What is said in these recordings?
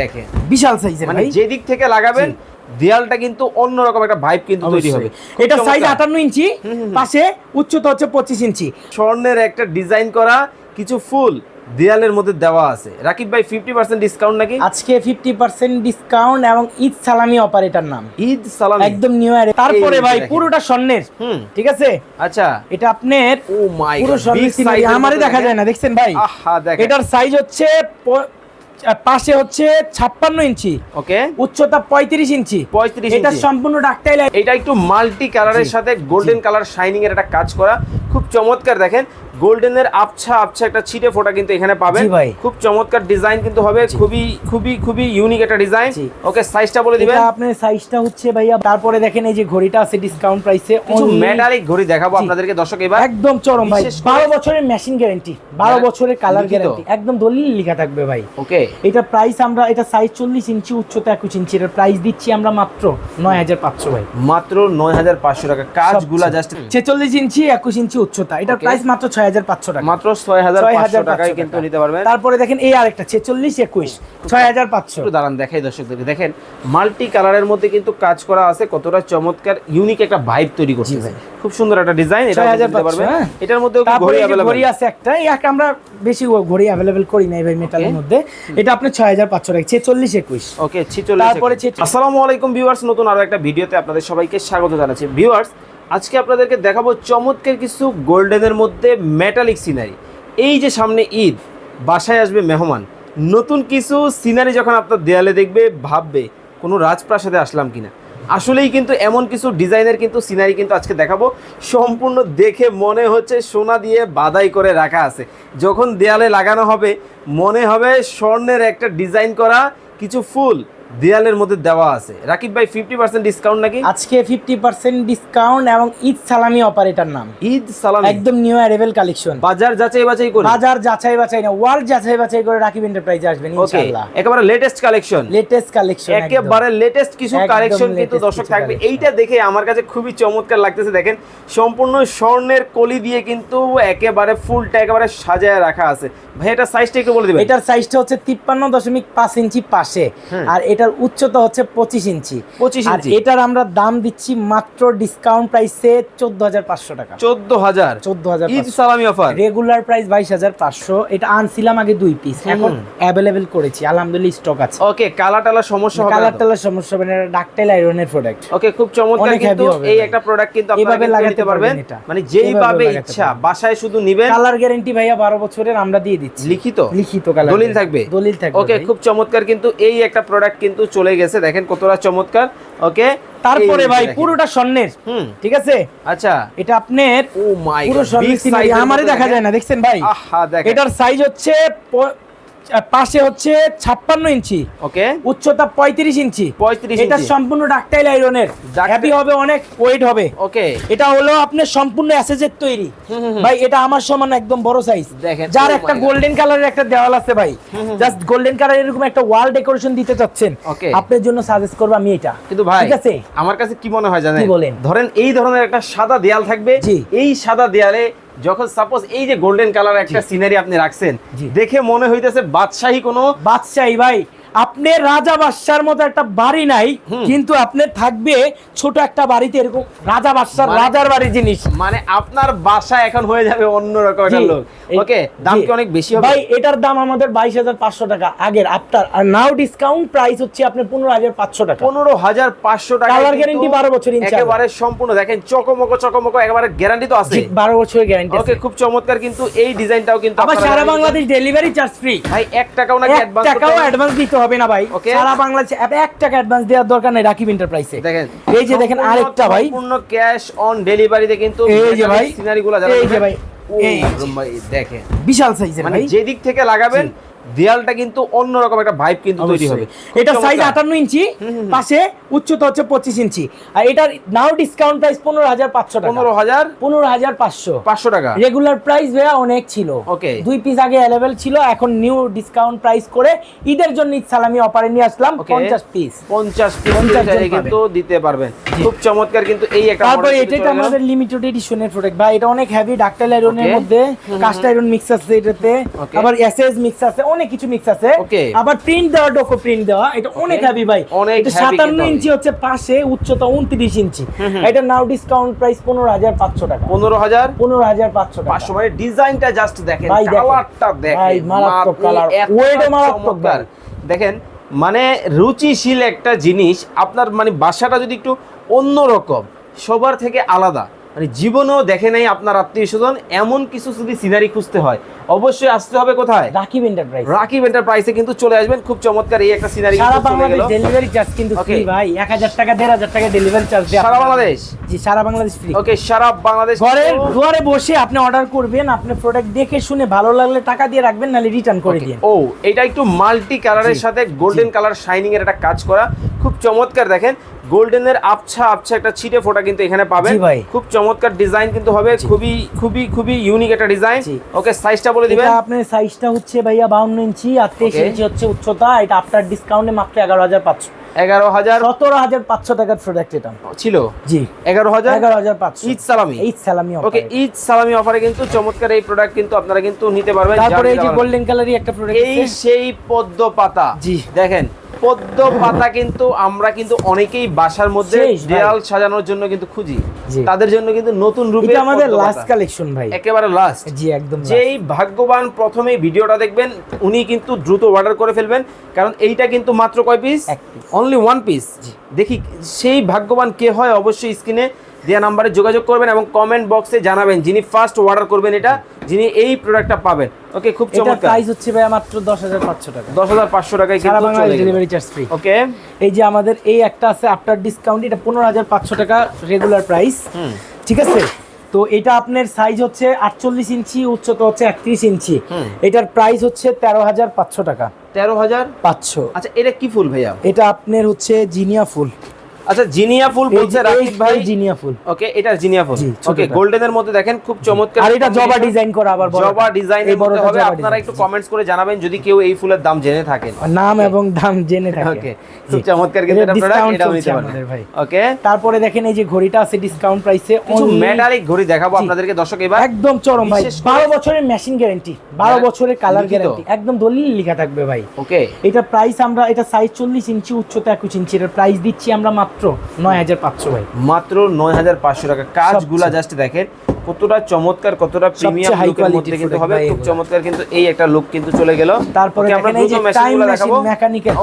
দেখেন। বিশাল সাইজের মানে যে দিক থেকে লাগাবেন দেয়ালটা কিন্তু অন্যরকম একটা ভাইব কিন্তু তৈরি হবে। এটা সাইজ আটান্ন ইঞ্চি পাশে উচ্চতা হচ্ছে পঁচিশ ইঞ্চি। স্বর্ণের একটা ডিজাইন করা কিছু ফুল দেয়ালের মধ্যে দেওয়া আছে। রাকিব ভাই ফিফটি পার্সেন্ট ডিসকাউন্ট নাকি? আজকে ফিফটি পার্সেন্ট ডিসকাউন্ট এবং ঈদ সালামি অপারেটার নাম। ঈদ সালাম। একদম নিউ ইয়ার তারপরে ভাই পুরোটা স্বর্ণের। ঠিক আছে? আচ্ছা। এটা আপনার ও মাই পুরো স্বর্ণের আমারই দেখা যায় না দেখছেন ভাই? আহা দেখেন। এটার সাইজ হচ্ছে পাশে হচ্ছে ছাপ্পান্ন ইঞ্চি। ওকে। উচ্চতা পঁয়ত্রিশ ইঞ্চি। 35 এটা। সম্পূর্ণ ডাক্তাইল এটা একটু মাল্টি কালারের সাথে গোল্ডেন কালার শাইনিং এর একটা কাজ করা। খুব চমৎকার দেখেন। গোল্ডেনের আবছা আবছা একটা ছিটে ফোটা কিন্তু এখানে পাবেন। ভাই। খুব চমৎকার ডিজাইন কিন্তু হবে। খুবই খুবই খুবই ইউনিক একটা ডিজাইন। ওকে সাইজটা বলে দিবেন। এটা আপনার সাইজটা হচ্ছে ভাইয়া তারপরে দেখেন এই যে ঘড়িটা আছে ডিসকাউন্ট প্রাইসে কিছু মেটালিক ঘড়ি দেখাবো আপনাদেরকে দর্শক এবার। একদম চরম ভাই। বিশেষ করে- বারো বছরের মেশিন গ্যারান্টি বারো হ্যাঁ, বছরের কালার। গ্যারান্টি একদম দলিল লেখা থাকবে ভাই। ওকে। এটা প্রাইস আমরা এটা সাইজ চল্লিশ ইঞ্চি উচ্চতা একুশ ইঞ্চি। এটার প্রাইস দিচ্ছি আমরা মাত্র নয় হাজার পাঁচশো ভাই। মাত্র নয় হাজার পাঁচশো টাকা। কাজগুলা জাস্ট ছেচল্লিশ ইঞ্চি একুশ ইঞ্চি উচ্চতা। এটার Okay. প্রাইস মাত্র ছয় টাকা। মাত্র টাকায় কিন্তু নিতে পারবেন। তারপরে দেখেন এই আরেকটা একটু দাঁড়ান দেখাই দর্শকদেরকে। দেখেন মাল্টি কালারের মধ্যে কিন্তু কাজ করা আছে কতটা চমৎকার ইউনিক একটা ভাইব তৈরি করছে। খুব সুন্দর একটা ডিজাইন এটা পারবেন। হ্যাঁ। এটার মধ্যেও ঘড়ি আছে একটা এক আমরা বেশি ঘড়ি অ্যাভেলেবেল করি নাই ভাই মেটালের মধ্যে। এটা আপনি ছয় হাজার পাঁচশো টাকা ছেচল্লিশ একুশ। ওকে ছিচল্লিশ তারপরে আসসালামু আলাইকুম ভিউয়ার্স নতুন আরও একটা ভিডিওতে আপনাদের সবাইকে স্বাগত জানাচ্ছি। ভিউয়ার্স আজকে আপনাদেরকে দেখাবো চমৎকার কিছু গোল্ডেনের মধ্যে মেটালিক সিনারি এই যে সামনে ঈদ, বাসায় আসবে মেহমান। নতুন কিছু সিনারি যখন আপনার দেয়ালে দেখবে, ভাববে, কোনো রাজপ্রাসাদে আসলাম কিনা। আসলেই কিন্তু এমন কিছু ডিজাইনের কিন্তু সিনারি কিন্তু আজকে দেখাবো। সম্পূর্ণ দেখে মনে হচ্ছে সোনা দিয়ে বাদাই করে রাখা আছে। যখন দেয়ালে লাগানো হবে, মনে হবে স্বর্ণের একটা ডিজাইন করা কিছু ফুল। দেয়ালের মধ্যে দেওয়া আছে। রাকিব ভাই ফিফটি পার্সেন্ট ডিসকাউন্ট নাকি? আজকে ফিফটি পার্সেন্ট ডিসকাউন্ট এবং ঈদ সালামি অপারেটর নাম। ঈদ সালাম। একদম নিউ অ্যারেবেল কালেকশন বাজার যাচাই বাছাই করে। বাজার যাচাই বাছাই না ওয়ার্ল্ড যাচাই বাছাই করে রাকিব এন্টারপ্রাইজে আসবেন ইনশাআল্লাহ। একেবারে লেটেস্ট কালেকশন লেটেস্ট কালেকশন একেবারে লেটেস্ট কিছু কালেকশন কিন্তু দর্শক থাকবে। এইটা দেখে আমার কাছে খুবই চমৎকার লাগতেছে দেখেন সম্পূর্ণ স্বর্ণের কলি দিয়ে কিন্তু একেবারে ফুলটা একেবারে সাজায় রাখা আছে। ভাই এটা সাইজটা একটু বলে দিবেন। এটার সাইজটা হচ্ছে তিপ্পান্ন দশমিক পাঁচ ইঞ্চি পাশে। আর এটার উচ্চতা হচ্ছে পঁচিশ ইঞ্চি। 25 আর ইঞ্চি। এটার আমরা দাম দিচ্ছি মাত্র ডিসকাউন্ট প্রাইসে চোদ্দ হাজার পাঁচশো টাকা। চোদ্দ হাজার? চোদ্দ হাজার সালামি অফার। রেগুলার প্রাইস বাইশ হাজার পাঁচশো। এটা আনছিলাম আগে দুই পিস এখন অ্যাভেলেবেল করেছি। আলহামদুলিল্লাহ স্টক আছে। ওকে কালা টালা সমস্যা হবে কালার টালার সমস্যা হবে না। এটা ডাকটাইল আয়রনের প্রোডাক্ট ওকে খুব চমৎকার কিন্তু এই একটা প্রোডাক্ট কিন্তু আপনারা লাগাতে পারবেন। মানে যেইভাবে ইচ্ছা বাসায় শুধু নিবেন। কালার গ্যারেন্টি ভাইয়া বারো বছরের আমরা দিয়ে দিচ্ছি। লিখিত? লিখিত কালার দলিল থাকবে? দলিল থাকবে ওকে খুব চমৎকার কিন্তু এই একটা প্রোডাক্ট কিন্তু চলে গেছে। দেখেন কতটা চমৎকার। ওকে তারপরে ভাই পুরোটা স্বর্ণের। হুম। ঠিক আছে? আচ্ছা। এটা আপনার ও মাই পুরো স্বর্ণের আমারই দেখা যায় না দেখছেন ভাই? আহা দেখেন। এটার সাইজ হচ্ছে পাশে হচ্ছে ছাপ্পান্ন ইঞ্চি। ওকে। উচ্চতা পঁয়ত্রিশ ইঞ্চি। 35 এটা সম্পূর্ণ ডাকটাইল আয়রনের হ্যাপি হবে অনেক ওয়েট হবে। ওকে। এটা হলো আপনার সম্পূর্ণ অ্যাসেজের তৈরি। ভাই এটা আমার সমান একদম বড় সাইজ দেখেন, যার oh একটা. গোল্ডেন কালারের একটা দেওয়াল আছে ভাই। জাস্ট গোল্ডেন কালার এরকম একটা ওয়াল ডেকোরেশন দিতে চাচ্ছেন। Okay. আপনার জন্য সাজেস্ট করব আমি এটা। কিন্তু ভাই ঠিক আছে? আমার কাছে কি মনে হয় জানেন? বলেন? ধরেন এই ধরনের একটা সাদা দেয়াল থাকবে। এই সাদা দেয়ালে যখন সাপোজ এই যে গোল্ডেন কালার একটা সিনারি আপনি রাখছেন। দেখে মনে হইতেছে বাদশাহী কোনো বাদশাহী ভাই আপনি রাজা বাদশার মতো একটা বাড়ি নাই কিন্তু আপনার থাকবে ছোট একটা বাড়িতে এরকম রাজা বাদশার মানে- রাজার বাড়ির জিনিস। মানে আপনার বাসা এখন হয়ে যাবে অন্যরকম একটা লোক। ওকে দাম কি অনেক বেশি হবে? ভাই এটার দাম আমাদের বাইশ হাজার পাঁচশো টাকা। আগের আফটার আর নাও ডিসকাউন্ট প্রাইস হচ্ছে আপনার পনেরো হাজার পাঁচশো টাকা। পনেরো হাজার পাঁচশো টাকা Color guarantee 12 বছর ইনশাআল্লাহ। একেবারে সম্পূর্ণ দেখেন চকমক চকমক একেবারে গ্যারান্টি তো আছে জি, বারো বছরের গ্যারান্টি ওকে খুব চমৎকার কিন্তু এই ডিজাইনটাও কিন্তু আবার সারা বাংলাদেশ ডেলিভারি চার্জ ফ্রি ভাই এক টাকাও নাকি অ্যাডভান্স টাকাও অ্যাডভান্স দিতে হবে। না ভাই। সারা বাংলাদেশে এক- টাকা অ্যাডভান্স দেওয়ার দরকার নেই রাকিব এন্টারপ্রাইজে দেখেন এই যে দেখেন আরেকটা ভাই। পূর্ণ ক্যাশ অন ডেলিভারি ডেলিভারিতে কিন্তু এই যে ভাই। সিনারিগুলো এই যে ভাই। এই দেখেন। বিশাল সাইজের মানে যেদিক যে দিক থেকে লাগাবেন দেয়ালটা কিন্তু অন্যরকম একটা ভাইব কিন্তু তৈরি হবে। এটা সাইজ আটান্ন ইঞ্চি পাশে উচ্চতা হচ্ছে পঁচিশ ইঞ্চি। আর এটার নাও ডিসকাউন্ট প্রাইস পনেরো হাজার পাঁচশো টাকা। পনেরো হাজার? পনেরো হাজার পাঁচশো। পাঁচশো টাকা। রেগুলার প্রাইস ভাইয়া অনেক ছিল। Okay. দুই পিস আগে অ্যাভেলেবেল ছিল এখন নিউ ডিসকাউন্ট প্রাইস করে ঈদের জন্য ঈদ সালামি অফারে নিয়ে আসলাম পঞ্চাশ পিস পঞ্চাশ পিস 50 জন কিন্তু দিতে পারবেন। খুব চমৎকার কিন্তু এই একটা তারপরে এটা আমাদের লিমিটেড এডিশনের প্রোডাক্ট ভাই এটা অনেক হেভি ডাক্তার আয়রনের মধ্যে কাস্ট আয়রন মিক্স আছে এটাতে। আবার এসএস মিক্স আছে অনেক কিছু মিক্স আছে। আবার প্রিন্ট দেওয়া ডোকো প্রিন্ট দেওয়া। এটা অনেক হ্যাভি ভাই। অনেক ইঞ্চি হচ্ছে পাশে উচ্চতা উনত্রিশ ইঞ্চি। এটা নাও ডিসকাউন্ট প্রাইস পনেরো হাজার পাঁচশো টাকা। মানে ডিজাইনটা জাস্ট দেখেন কালারটা দেখেন। ভাই, মারাত্মক ও মারাত্মক দেখেন মানে রুচিশীল একটা জিনিস। আপনার মানে বাসাটা যদি একটু অন্যরকম সবার থেকে আলাদা। মানে জীবনেও দেখে নাই আপনার আত্মীয় স্বজন এমন কিছু যদি সিনারি খুঁজতে হয়। অবশ্যই আসতে হবে কোথায়? রাকিব এন্টারপ্রাইজ রাকিব এন্টারপ্রাইসে কিন্তু চলে আসবেন। খুব চমৎকার এই একটা সিনারি সারা বাংলাদেশ ডেলিভারি চার্জ কিন্তু ফ্রি ভাই। এক হাজার টাকা দেড় হাজার টাকা ডেলিভারি চার্জ সারা বাংলাদেশ? জি সারা বাংলাদেশ ফ্রি ওকে সারা বাংলাদেশ ঘরে ঘরে বসে আপনি অর্ডার করবেন আপনি প্রোডাক্ট দেখে শুনে ভালো লাগলে টাকা দিয়ে রাখবেন নাহলে রিটার্ন করে দিন ও এটা একটু মাল্টি কালারের সাথে গোল্ডেন কালার শাইনিং এর একটা কাজ করা। খুব চমৎকার দেখেন গোল্ডেনের আবছা আবছা একটা ছিটে ফোটা কিন্তু এখানে পাবেন। ভাই। খুব চমৎকার ডিজাইন কিন্তু হবে। খুবই খুবই খুবই ইউনিক একটা ডিজাইন। ওকে সাইজটা বলে দিবেন? আপনার সাইজটা হচ্ছে ভাইয়া বাউন্ন ইঞ্চি আর তেইশ Okay. ইঞ্চি হচ্ছে উচ্চতা এটা আফটার ডিসকাউন্টে মাত্র এগারো হাজার পাঁচশো। এগারো হাজার? সতেরো হাজার পাঁচশো টাকার প্রোডাক্ট এটা। ছিল? জি। এগারো হাজার? এগারো হাজার পাঁচশো। ঈদ সালামি। ঈদ সালামি ওকে ঈদ সালামি অফারে কিন্তু চমৎকার এই প্রোডাক্ট কিন্তু আপনারা কিন্তু নিতে পারবেন। তারপরে এই যে গোল্ডেন কালারই একটা প্রোডাক্ট এই সেই পদ্ম পাতা। জি। দেখেন পদ্ম পাতা কিন্তু আমরা কিন্তু অনেকেই বাসার মধ্যে দেয়াল সাজানোর জন্য কিন্তু খুঁজি। তাদের জন্য কিন্তু নতুন রূপে এটা আমাদের লাস্ট কালেকশন ভাই। একেবারে লাস্ট জি একদম যেই ভাগ্যবান প্রথমে ভিডিওটা দেখবেন উনি কিন্তু দ্রুত অর্ডার করে ফেলবেন কারণ এইটা কিন্তু মাত্র কয় পিস। অনলি ওয়ান পিস দেখি সেই ভাগ্যবান কে হয় অবশ্যই স্ক্রিনে দেওয়া নাম্বারে যোগাযোগ করবেন এবং কমেন্ট বক্সে জানাবেন যিনি ফার্স্ট অর্ডার করবেন এটা যিনি এই প্রোডাক্টটা পাবেন। ওকে খুব চমৎকার। প্রাইস হচ্ছে ভাই মাত্র দশ হাজার পাঁচশো টাকা। দশ হাজার পাঁচশো টাকায় কিন্তু চলে ডেলিভারি চার্জ ফ্রি ওকে এই যে আমাদের এই একটা আছে আফটার ডিসকাউন্ট এটা পনেরো হাজার পাঁচশো টাকা রেগুলার প্রাইস হুম। ঠিক আছে? তো এটা আপনার সাইজ হচ্ছে আটচল্লিশ ইঞ্চি উচ্চতা হচ্ছে একত্রিশ ইঞ্চি। এটার প্রাইস হচ্ছে তেরো হাজার পাঁচশো টাকা। তেরো হাজার? পাঁচশো। আচ্ছা এটা কি ফুল ভাইয়া? এটা আপনার হচ্ছে জিনিয়া ফুল। আচ্ছা জিনিয়া ফুল বলছে রাকিব ভাই। জিনিয়া ফুল। ওকে এটা জিনিয়া ফুল। ওকে গোল্ডেনের মধ্যে দেখেন খুব চমৎকার আর এটা জবা ডিজাইন করা আবার বড়টা। জবা ডিজাইনের এই মধ্যে হবে আপনারা একটু কমেন্টস করে জানাবেন যদি কেউ এই ফুলের দাম জেনে থাকেন। নাম এবং দাম জেনে থাকে। ওকে খুব চমৎকার কিন্তু এটা এটা discount এটাও নিতে পারবেন। ভাই। ওকে। তারপরে দেখেন এই যে ঘড়িটা আছে ডিসকাউন্ট প্রাইসে কিছু মেটালিক ঘড়ি দেখাবো আপনাদেরকে দর্শক এবার একদম চরম ভাই। বিশেষ করে- বারো বছরের মেশিন গ্যারান্টি বারো হ্যাঁ, বছরের কালার গ্যারান্টি একদম দলিল লেখা থাকবে ভাই। ওকে। এটা প্রাইস আমরা এটা সাইজ চল্লিশ ইঞ্চি উচ্চতা একুশ ইঞ্চি। এটার প্রাইস দিচ্ছি আমরা মাত্র নয় হাজার পাঁচশো ভাই। মাত্র নয় হাজার পাঁচশো টাকা। কাজগুলা জাস্ট দেখেন কতটা চমৎকার কতটা প্রিমিয়াম high লুকের মধ্যে কিন্তু হবে। খুব চমৎকার কিন্তু এই একটা লুক কিন্তু চলে গেল। তারপরে আমরা দ্রুত মেশিনগুলো মেশিন দেখাবো। মেকানিক্যাল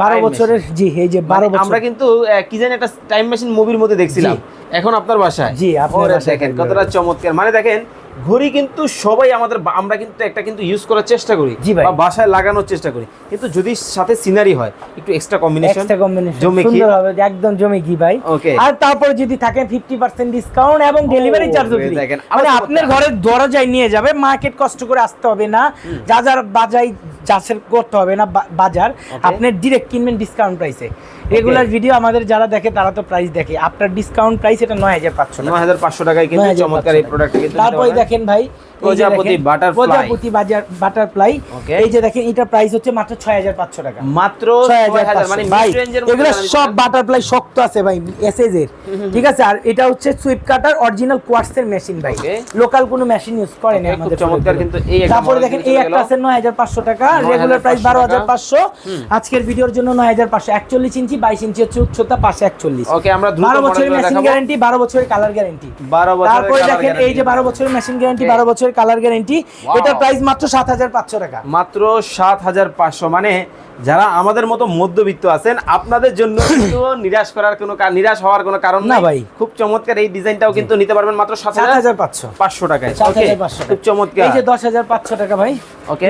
বারো বছরের জি এই যে বারো মানে বছর। আমরা কিন্তু কি জানি একটা টাইম মেশিন মুভির মধ্যে দেখছিলাম। এখন আপনার বাসায়। জি, আপনার দেখেন। কতটা চমৎকার। মানে দেখেন ঘড়ি কিন্তু সবাই আমাদের আমরা কিন্তু একটা কিন্তু ইউজ করার চেষ্টা করি বা বাসায় লাগানোর চেষ্টা করি। কিন্তু যদি সাথে সিনারি হয় একটু এক্সট্রা কম্বিনেশন এক্সট্রা কম্বিনেশন জমে সুন্দর হবে একদম জমে কি ভাই। Okay. আর তারপরে যদি থাকেন ফিফটি পার্সেন্ট ডিসকাউন্ট এবং ডেলিভারি চার্জও ফ্রি দেখেন, মানে আপনার ঘরের দরজায় নিয়ে যাবে মার্কেট কষ্ট করে আসতে হবে না। যা যার বাজাই চাষের করতে হবে না বাজার। আপনি ডিরেক্ট কিনবেন ডিসকাউন্ট প্রাইসে রেগুলার ভিডিও আমাদের যারা দেখে তারা তো প্রাইস দেখে। আপনার ডিসকাউন্ট প্রাইস এটা নয় হাজার পাঁচশো নয় হাজার পাঁচশো টাকায় কিন্তু চমৎকার এই প্রোডাক্ট কিন্তু তারপরে। দেখেন ভাই এই যে প্রজাপতি দেখেন, প্রজাপতি বাজার বাটারফ্লাই এই যে দেখেন এটার প্রাইস হচ্ছে মাত্র ছয় হাজার পাঁচশো টাকা। মাত্র মানে ভাই এগুলো সব বাটারফ্লাই শক্ত আছে ভাই এসএস এর ঠিক আছে? আর এটা হচ্ছে সুইপ কাটার অরিজিনাল কোয়ার্টসের মেশিন ভাই। লোকাল কোনো মেশিন ইউজ করে না আমাদের চমৎকার কিন্তু এই তারপরে দেখেন এই একটা আছে নয় হাজার পাঁচশো টাকা রেগুলার প্রাইস বারো হাজার টাকা। পাঁচশো আজকের ভিডিওর জন্য নয় হাজার পাঁচশো একচল্লিশ ইঞ্চি বাইশ ইঞ্চি হচ্ছে উচ্চতা পাশে একচল্লিশ। ওকে আমরা দ্রুত বারো বছরের মেশিন গ্যারান্টি বারো বছরের কালার গ্যারান্টি বারো বছরের তারপরে দেখেন এই যে বারো বছরের মেশিন গ্যারান্টি Okay. বারো বছরের কালার গ্যারান্টি. এটার প্রাইস মাত্র সাত হাজার পাঁচশো টাকা। মাত্র সাত হাজার পাঁচশো মানে যারা আমাদের মতো মধ্যবিত্ত আছেন আপনাদের জন্য কিন্তু নিরাশ করার কোনো নিরাশ হওয়ার কোনো কারণ না ভাই। খুব চমৎকার এই ডিজাইনটাও কিন্তু নিতে পারবেন মাত্র সাত হাজার পাঁচশো। পাঁচশো। টাকায়। পাঁচশো খুব চমৎকার। এই যে দশ হাজার পাঁচশো টাকা ভাই ওকে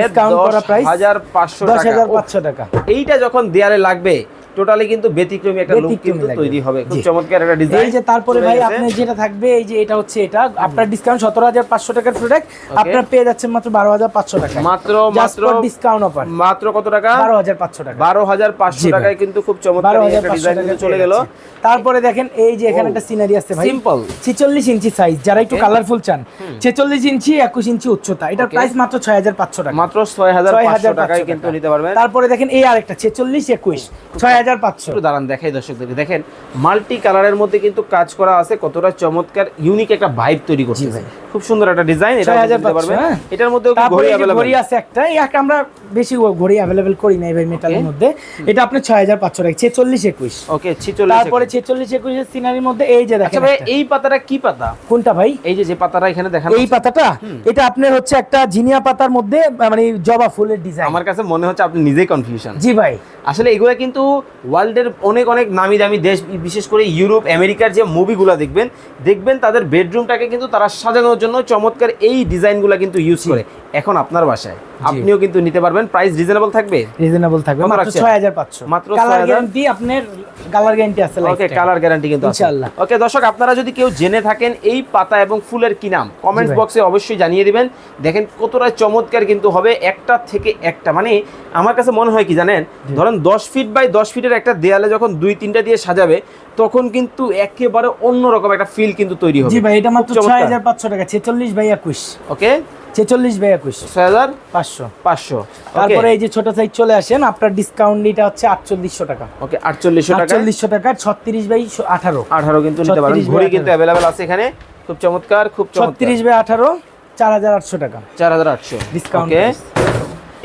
price হাজার পাঁচশো দশ হাজার পাঁচশো টাকা। এইটা যখন দেয়ালে লাগবে টোটালি কিন্তু ব্যতিক্রমী একটা লুক কিন্তু তৈরি হবে। খুব চমৎকার একটা ডিজাইন এই যে তারপরে ভাই আপনার যেটা থাকবে এই যে এটা হচ্ছে এটা। আপনার ডিসকাউন্ট সতেরো হাজার পাঁচশো টাকার প্রোডাক্ট আপনার পেয়ে যাচ্ছেন মাত্র বারো হাজার পাঁচশো টাকা। মাত্র মাত্র ডিসকাউন্ট অফার মাত্র কত টাকা? বারো হাজার পাঁচশো টাকা। বারো হাজার পাঁচশো জি ভাই। টাকায় কিন্তু খুব চমৎকার একটা ডিজাইন কিন্তু চলে গেল। তারপরে দেখেন এই যে এখানে একটা সিনারি আছে ভাই। সিম্পল ছিচল্লিশ ইঞ্চি সাইজ যারা একটু কালারফুল চান ছেচল্লিশ ইঞ্চি একুশ ইঞ্চি উচ্চতা। এটার প্রাইস মাত্র ছয় হাজার পাঁচশো টাকা। মাত্র ছয় হাজার ছয় পাঁচশো হাজার টাকায় কিন্তু নিতে পারবেন। তারপরে দেখেন এই আরেকটা ছেচল্লিশ একুশ। ছয় হাজার পাঁচশো। দাঁড়ান দেখাই দর্শকদেরকে। দেখেন মাল্টি কালারের মধ্যে কিন্তু কাজ করা আছে কতটা চমৎকার ইউনিক একটা ভাইব তৈরি করছে খুব সুন্দর একটা ডিজাইন এটা দিতে পারবেন। হ্যাঁ। এটার মধ্যে ঘড়ি আছে একটা এক আমরা বেশি ঘড়ি করি না ভাই মেটালের মধ্যে। এটা টাকা একুশ। ওকে ছিচল্লিশ তারপরে ছেচল্লিশ একুশের সিনারির মধ্যে এই যে আচ্ছা দেখেন ভাই এই পাতাটা কি পাতা? কোনটা ভাই? এই যে যে পাতাটা এখানে দেখানো এই পাতাটা? এটা আপনার হচ্ছে একটা জিনিয়া পাতার মধ্যে মানে জবা ফুলের ডিজাইন আমার কাছে মনে হচ্ছে আপনি নিজেই কনফিউশন জি ভাই। আসলে এগুলো কিন্তু ওয়ার্ল্ডের অনেক অনেক নামি দামি দেশ বিশেষ করে ইউরোপ আমেরিকার যে মুভিগুলো দেখবেন দেখবেন তাদের বেডরুমটাকে কিন্তু তারা সাজানোর জন্য চমৎকার এই ডিজাইনগুলো কিন্তু ইউজ করে। এখন আপনার বাসায়। আপনিও কিন্তু নিতে পারবেন। প্রাইস রিজনেবল থাকবে? রিজনেবল থাকবে। মাত্র রাখছেন? ছয় হাজার পাঁচশো। মাত্র কালার গ্যারান্টি আপনার কালার গ্যারান্টি আছে ওকে কালার গ্যারান্টি কিন্তু আছে। ইনশাআল্লাহ। ওকে দর্শক আপনারা যদি কেউ জেনে থাকেন এই পাতা এবং ফুলের কি নাম কমেন্টস বক্সে অবশ্যই জানিয়ে দিবেন। দেখেন কতটা চমৎকার কিন্তু হবে একটা থেকে একটা। মানে আমার কাছে মনে হয় কি জানেন? ধরেন দশ ফিট বাই দশ ফিটের একটা দেয়ালে যখন দুই তিনটা দিয়ে সাজাবে তখন কিন্তু একেবারে অন্যরকম একটা ফিল কিন্তু তৈরি হবে। জি ভাই এটা মাত্র খুব চমৎকার। ছয় হাজার পাঁচশো টাকা ছেচল্লিশ বাই একুশ। ওকে? ছেচল্লিশ বাই একুশ। ছয় হাজার পাঁচশো। পাঁচশো। তারপরে এই যে ছোট সাইজ চলে আসেন আপনার ডিসকাউন্ট এটা হচ্ছে আটচল্লিশশো টাকা। ওকে আটচল্লিশশো টাকা। আটচল্লিশশো টাকা ছত্রিশ বাই আঠারো। আঠারো কিন্তু নিতে 36 বাই ঘড়ি কিন্তু 18 অ্যাভেলেবেল আছে এখানে। খুব চমৎকার খুব চমৎকার। ছত্রিশ বাই আঠারো চার হাজার আটশো টাকা। চার হাজার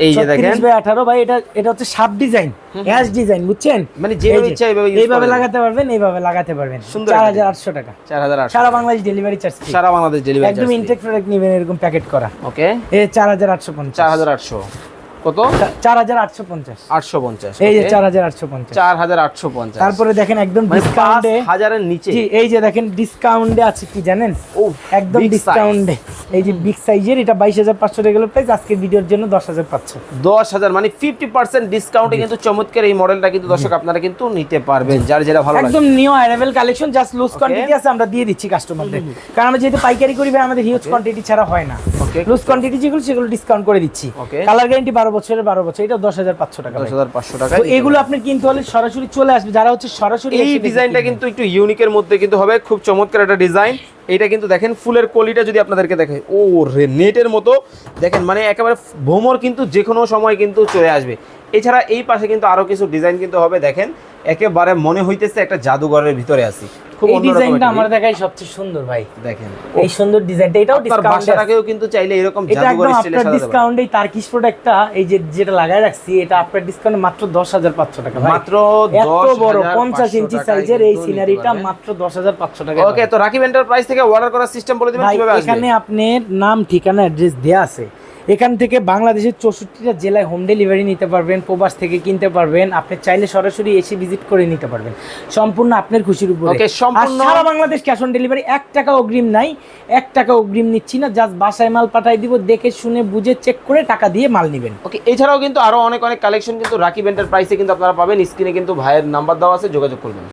এই যে দেখেন। 18 ভাই এটা এটা হচ্ছে সাব ডিজাইন হ্যাশ ডিজাইন বুঝছেন? মানে যেভাবে ইচ্ছা এইভাবে এইভাবে লাগাতে পারবেন এইভাবে লাগাতে পারবেন। 4800 টাকা। 4800 সারা বাংলাদেশ ডেলিভারি চার্জ সারা বাংলাদেশ ডেলিভারি চার্জ একদম ইনটেক প্রোডাক্ট নেবেন এরকম প্যাকেট করা। ওকে এ 4850 4800 কত? চার হাজার আটশো পঞ্চাশ। আটশো পঞ্চাশ এই যে okay? চার হাজার আটশো পঞ্চাশ। চার হাজার আটশো পঞ্চাশ। তারপরে দেখেন একদম ডিসকাউন্টে হাজারের নিচে। জি এই যে দেখেন ডিসকাউন্টে আছে কি জানেন? একদম ডিসকাউন্টে এই যে বিগ সাইজের এটা বাইশ হাজার পাঁচশো টাকা প্রাইস আজকের ভিডিওর জন্য দশ হাজার পাঁচশো। দশ হাজার মানে ফিফটি পার্সেন্ট ডিসকাউন্টে কিন্তু চমৎকার এই মডেলটা কিন্তু দর্শক আপনারা কিন্তু নিতে পারবেন যার যেটা ভালো লাগে। একদম new arrival collection just loose quantity আছে আমরা দিয়ে দিচ্ছি কাস্টমারদের কারণ আমরা যেহেতু পাইকারি করি ভাই আমাদের হিউজ কোয়ান্টিটি ছাড়া হয় না. লুজ কোয়ান্টিটি যেগুলো সেগুলো ডিসকাউন্ট করে দিচ্ছি. কালার গ্যারান্টি বারো বছরের বারো বছর এটা দশ হাজার পাঁচশো টাকা দশ হাজার পাঁচশো টাকা এগুলো আপনি কিনতে হলে সরাসরি চলে আসবে। যারা হচ্ছে সরাসরি এই ডিজাইনটা কিন্তু একটু ইউনিকের মধ্যে কিন্তু হবে খুব চমৎকার একটা ডিজাইন। এটা কিন্তু দেখেন ফুলের কলিটা যদি আপনাদেরকে দেখে ও রে নেটের মতো। দেখেন মানে একেবারে ভ্রমর কিন্তু যে কোনো সময় কিন্তু চলে আসবে। এছাড়া এই পাশে কিন্তু আরও কিছু ডিজাইন কিন্তু হবে দেখেন। একেবারে মনে হইতেছে একটা জাদুঘরের ভিতরে আছি। খুব এই ডিজাইনটা আমার দেখাই সবচেয়ে সুন্দর ভাই। দেখেন। এই সুন্দর ডিজাইনটা এটাও ডিসকাউন্ট বাসাটাকেও কিন্তু চাইলে এরকম জাদুঘর স্টাইলে সাজাতে ডিসকাউন্ট প্রোডাক্টটা এই যে যেটা লাগায় রাখছি এটা আপনার ডিসকাউন্ট মাত্র দশ হাজার পাঁচশো টাকা ভাই। মাত্র এত বড় 10,500 পঞ্চাশ ইঞ্চি সাইজের এই সিনারিটা মাত্র দশ হাজার পাঁচশো টাকা ওকে তো রাকিব এন্টারপ্রাইজ থেকে অর্ডার করার সিস্টেম বলে দিবেন কীভাবে আসবে? এখানে আপনার নাম ঠিকানা অ্যাড্রেস দেয়া আছে। এখান থেকে বাংলাদেশের চৌষট্টিটা জেলায় হোম ডেলিভারি নিতে পারবেন প্রবাস থেকে কিনতে পারবেন আপনি চাইলে সরাসরি এসে ভিজিট করে নিতে পারবেন। সম্পূর্ণ আপনার খুশির উপরে। সারা বাংলাদেশ ক্যাশ অন ডেলিভারি এক টাকা অগ্রিম নাই এক টাকা অগ্রিম নিচ্ছি না জাস্ট বাসায় মাল পাঠাই দিব দেখে শুনে বুঝে চেক করে টাকা দিয়ে মাল নেবেন। ওকে এছাড়াও কিন্তু আরও অনেক অনেক কালেকশন কিন্তু রাকিব এন্টারপ্রাইজে কিন্তু আপনারা পাবেন স্ক্রিনে কিন্তু ভাইয়ের নাম্বার দেওয়া আছে যোগাযোগ করবেন।